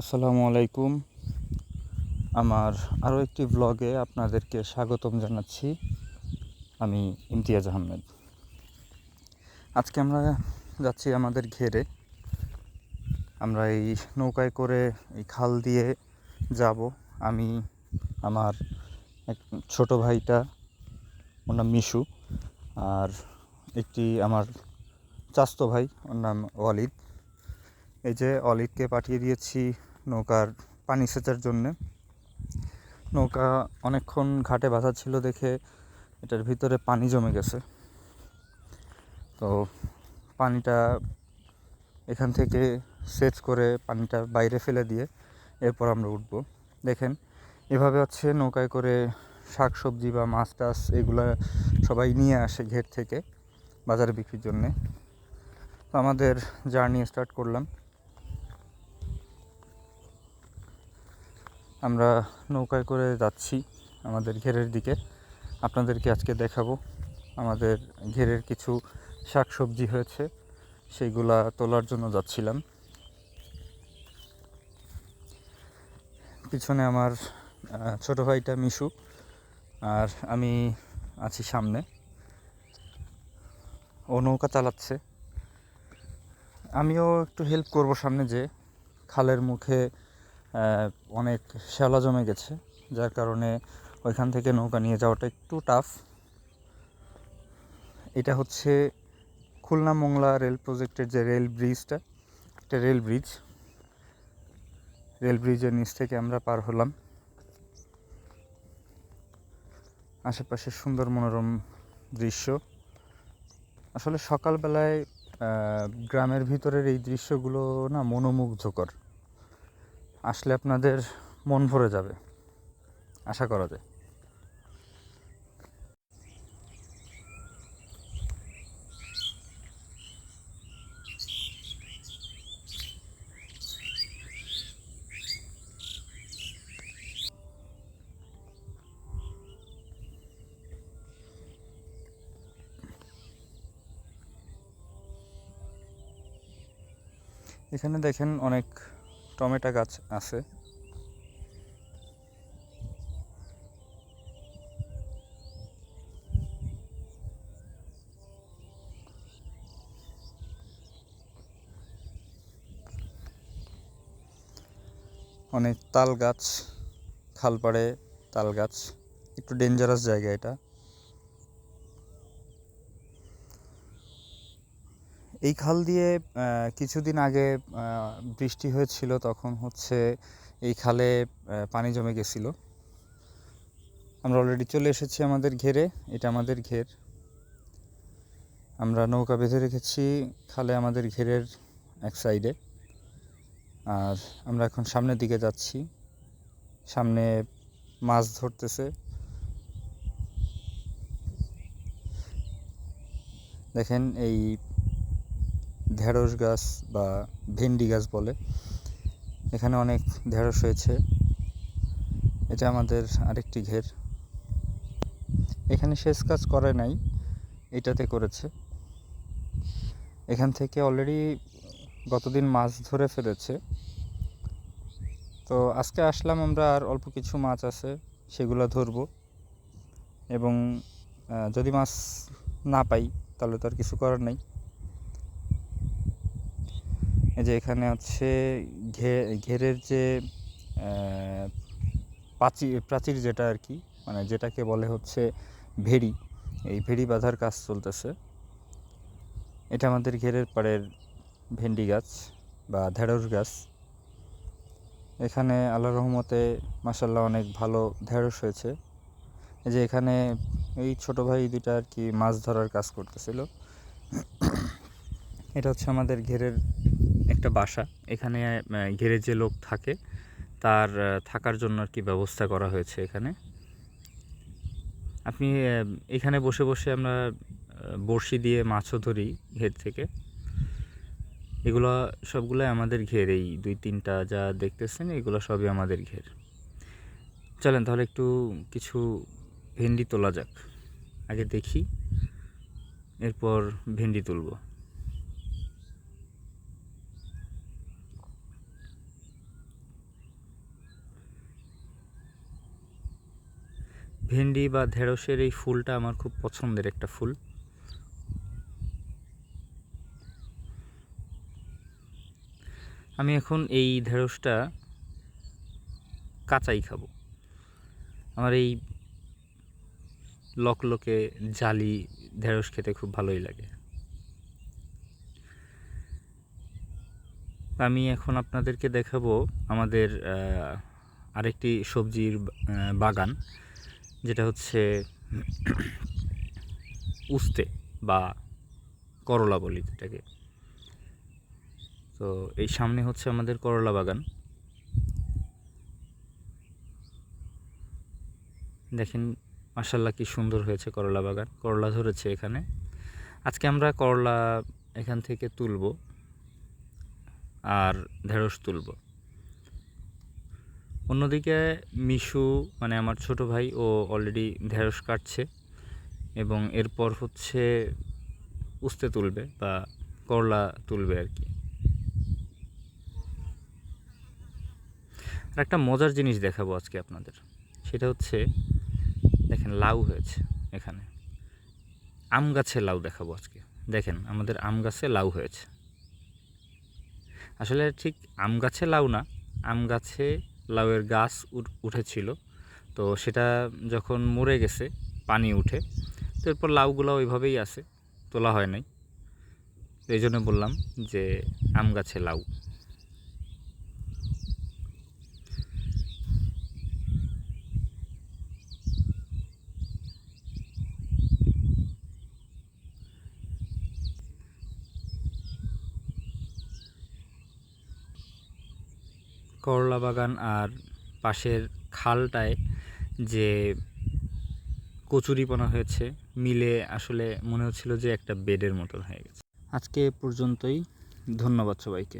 আসসালামু আলাইকুম। আমার আরও একটি ব্লগে আপনাদেরকে স্বাগতম জানাচ্ছি। আমি ইমতিয়াজ আহমেদ। আজকে আমরা যাচ্ছি আমাদের ঘেরে। আমরা এই নৌকায় করে এই খাল দিয়ে যাব। আমি, আমার এক ছোট ভাইটা, ওর নাম মিশু। আর একটি আমার চাস্তো ভাই, ওর নাম ওয়ালিদ। এই যে অলিদকে পাঠিয়ে দিয়েছি নৌকার পানি সেচার জন্যে। নৌকা অনেকক্ষণ ঘাটে বাঁধা ছিল দেখে এটার ভিতরে পানি জমে গেছে। তো পানিটা এখান থেকে সেচ করে পানিটা বাইরে ফেলে দিয়ে এরপর আমরা উঠব। দেখেন, এভাবে হচ্ছে নৌকায় করে শাক সবজি বা মাছ টাছ এগুলো সবাই নিয়ে আসে ঘের থেকে বাজারে বিক্রির জন্যে। তো আমাদের জার্নি স্টার্ট করলাম। আমরা নৌকায় করে যাচ্ছি আমাদের ঘেরের দিকে। আপনাদেরকে আজকে দেখাবো আমাদের ঘেরের কিছু শাক সবজি হয়েছে, সেইগুলা তোলার জন্য যাচ্ছিলাম। পিছনে আমার ছোট ভাইটা মিশু, আর আমি আছি সামনে। ও নৌকা চালাচ্ছে। আমিও একটু হেল্প করব সামনে যে খালের মুখে অনেক শ্যাওলা জমে গেছে, যার কারণে ওইখান থেকে নৌকা নিয়ে যাওয়াটা একটু টাফ এটা হচ্ছে খুলনা মোংলা রেল প্রজেক্টের যে রেল ব্রিজটা একটা রেল ব্রিজ রেল ব্রিজের নিচ থেকে আমরা পার হলাম। আশেপাশে সুন্দর মনোরম দৃশ্য। আসলে সকালবেলায় গ্রামের ভিতরের এই দৃশ্যগুলো না মনোমুগ্ধকর। আসলে আপনাদের মন ভরে যাবে। আশা করা যায়। এখানে দেখেন অনেক টমেটো গাছ আছে। অনেক তাল গাছ খালপাড়ে তাল গাছ। একটু ডেঞ্জারাস জায়গা এটা। এই খাল দিয়ে কিছুদিন আগে বৃষ্টি হয়েছিল, তখন হচ্ছে এই খালে পানি জমে গেছিল। আমরা অলরেডি চলে এসেছি আমাদের ঘেরে, এটা আমাদের ঘের। আমরা নৌকা বেঁধে রেখেছি খালে আমাদের ঘেরের এক সাইডে আর আমরা এখন সামনের দিকে যাচ্ছি। সামনে মাছ ধরতেছে। দেখেন এই ঢেঁড়স গাছ বা ভেন্ডি গাছ বলে। এখানে অনেক ঢেঁড়স হয়েছে। এটা আমাদের আরেকটি ঘের। এখানে শেষ কাজ করে নাই, এটাতে করেছে। এখান থেকে অলরেডি গতদিন মাছ ধরে ফেলেছে। তো আজকে আসলাম আমরা আর অল্প কিছু মাছ আছে, সেগুলো ধরবো। এবং যদি মাছ না পাই, তাহলে তো আর কিছু করার নেই। যে এখানে ঘে, ঘেরের যে প্রাচীর প্রাচীর যেটা আর কি মানে যেটাকে বলে হচ্ছে ভেড়ি, এই ভেড়ি বাঁধার কাজ চলতেছে। এটা আমাদের ঘেরের পাড়ের ভেন্ডি গাছ বা ঢেঁড়স গাছ। এখানে আল্লাহ রহমতে মাসাল্লাহ অনেক ভালো ঢেঁড়স হয়েছে। যে এখানে এই ছোট ভাই দুইটা আর কি মাছ ধরার কাজ করতেছিল। এটা হচ্ছে আমাদের ঘেরের একটা বাসা। এখানে ঘেরে যে লোক থাকে, তার থাকার জন্য আর কি ব্যবস্থা করা হয়েছে এখানে। আপনি এখানে বসে বসে আমরা বড়শি দিয়ে মাছও ধরি ঘের থেকে। এগুলো সবগুলোই আমাদের ঘের, এই দুই তিনটা যা দেখতেছেন, এগুলো সবই আমাদের ঘের। চলেন তাহলে একটু কিছু ভেন্ডি তোলা যাক। আগে দেখি, এরপর ভেন্ডি তুলব। ভেন্ডি বা ঢেঁড়সের এই ফুলটা আমার খুব পছন্দের একটা ফুল। আমি এখন এই ঢেঁড়সটা কাঁচাই খাব। আমার এই লকলকে জালি ঢেঁড়স খেতে খুব ভালোই লাগে। আমি এখন আপনাদেরকে দেখাবো আমাদের আরেকটি সবজির বাগান। যেটা হচ্ছে উস্তে বা করলা বলি যেটাকে। তো এই সামনে হচ্ছে আমাদের করলা বাগান। দেখেন মাসাল্লাহ কি সুন্দর হয়েছে করলা বাগান। করলা ধরেছে এখানে। আজকে আমরা করলা এখান থেকে তুলবো আর ঢেঁড়স তুলব। অন্যদিকে মিশু মানে আমার ছোট ভাই, ও অলরেডি ঢেঁড়স কাটছে এবং এরপর হচ্ছে উস্তে তুলবে বা করলা তুলবে আর কি। আর একটা মজার জিনিস দেখাবো আজকে আপনাদের। সেটা হচ্ছে, দেখেন লাউ হয়েছে এখানে। আম গাছে লাউ দেখাবো আজকে। দেখেন, আমাদের আম গাছে লাউ হয়েছে। আসলে ঠিক আম গাছে লাউ না, আম গাছে লাউয়ের গাছ উঠ- উঠেছিল। তো সেটা যখন মরে গেছে, পানি উঠে, তো এরপর লাউগুলো ওইভাবেই আছে, তোলা হয় নাই। এই জন্য বললাম যে আম গাছে লাউ। করলা বাগান আর পাশের খালটায় যে কচুরিপনা হয়েছে, মিলে আসলে মনে হচ্ছিল যে একটা বেডের মতন হয়ে গেছে। আজকে পর্যন্তই। ধন্যবাদ সবাইকে।